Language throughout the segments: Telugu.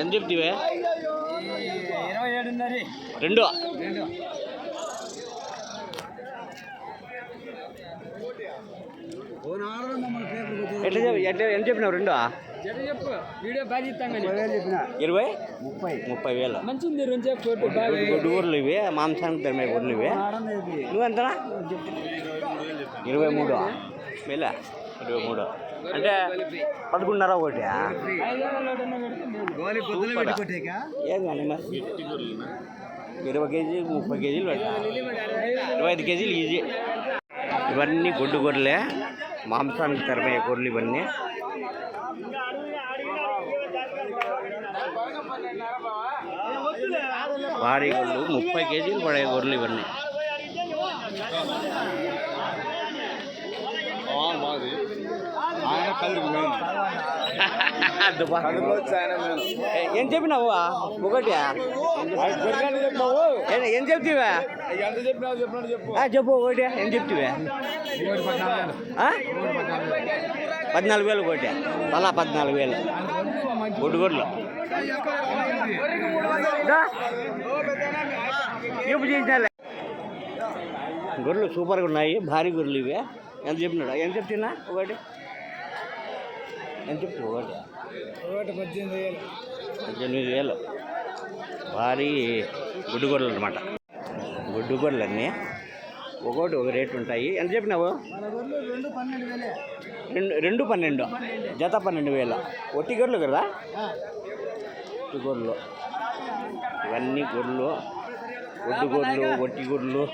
ఎంత చెప్తివే? ఇరవై ఏడున్నర. రెండు రెండు. ఎట్లా చెప్పి ఎట్లా ఎంత చెప్పినావు రెండు ఇరవై? ముప్పై. ముప్పై వేలు. మంచి ఉంది రెండు ఊర్లు ఇవి మాంసానికి తరిమే ఊర్లు ఇవి. నువ్వెంతనా? ఇరవై మూడు వేల ఇరవై మూడు. అంటే పదకొండున్నర ఒకటి ఏం కానీ మరి ఇరవై కేజీ ముప్పై కేజీలు పెట్టాలి. ఇరవై ఐదు కేజీలు ఈజీ. ఇవన్నీ గుడ్డు గొర్రెలే. మాంసానికి తరమయ్యే గొర్రెలు ఇవన్నీ. భారీ గొర్రెలు ముప్పై కేజీలు పడే గొర్రెలు ఇవన్నీ. ఆయన ఏ- ఏం చెప్పినావు? ఒకటి. చెప్పినావు ఏం- ఏం చెప్తివా? చెప్పు. ఆ, చెప్పు ఒకటి. ఏం చెప్తివా? ఆ? పద్నాలుగు వేలు ఒకటి. అలా పద్నాలుగు వేలు. గుడ్డుగొడ్లు ఎప్పుడు చేసినాలే? గొర్రెలు సూపర్గా ఉన్నాయి. భారీ గొర్రెలు ఇవి. ఎంత చెప్పినాడు? ఎంత చెప్తున్నా? ఒకటి. ఎంత చెప్తు ఒకటి? ఒకటి పద్దెనిమిది వేలు. పద్దెనిమిది వేలు. భారీ గుడ్డు గొర్రెలు అనమాట గుడ్డు అన్నీ ఒకటి ఒక రేటు ఉంటాయి. ఎంత చెప్పినావు? రెండు రెండు పన్నెండు. జత పన్నెండు వేలు. ఒట్టి గొర్రెలు కదా? ఒట్టి గొర్రెలు. ఇవన్నీ గొర్రెలు. ఒడ్డు గొర్రెలు ఒట్టి గొర్రెలు.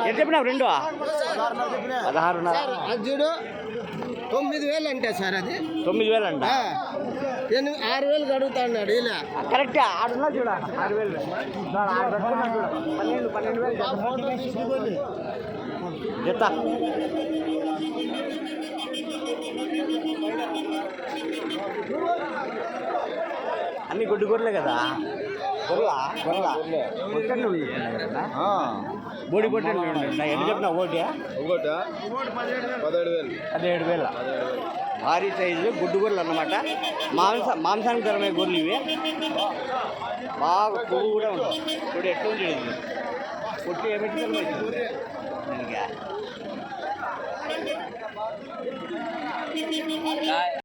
ఎంత చెప్పినావు రెండు పదహారున్నర అది చూడు తొమ్మిది వేలు అంటే సార్ అది తొమ్మిది వేలు అంట ఎనిమిది ఆరు వేలు అడుగుతా అన్నాడు ఇలా కరెక్ట్ ఆడున్నా చూడ ఆరు వేలు చూడు, ఆరు పెట్టుకున్నా చూడు. పన్నెండు పన్నెండు వేలు జత. అన్ని గుడ్డు గొర్రెలే కదా? గొర్రెల? గొర్రెల? పొట్టలు కదా బోడి పొట్టలు ఉన్నాయి ఎన్ని చెప్పినా ఒకటి ఒకట పదిహేడు వేలు. పదిహేడు వేల? భారీ సైజు గుడ్డు గొర్రెలు అన్నమాట. మాంస మాంసానికి ధరమే గొర్రెలు ఇవి. బాగా కొవ్వు కూడా ఇప్పుడు ఎట్లా ఉంది? ఇది పొట్టి ఏమిటి that.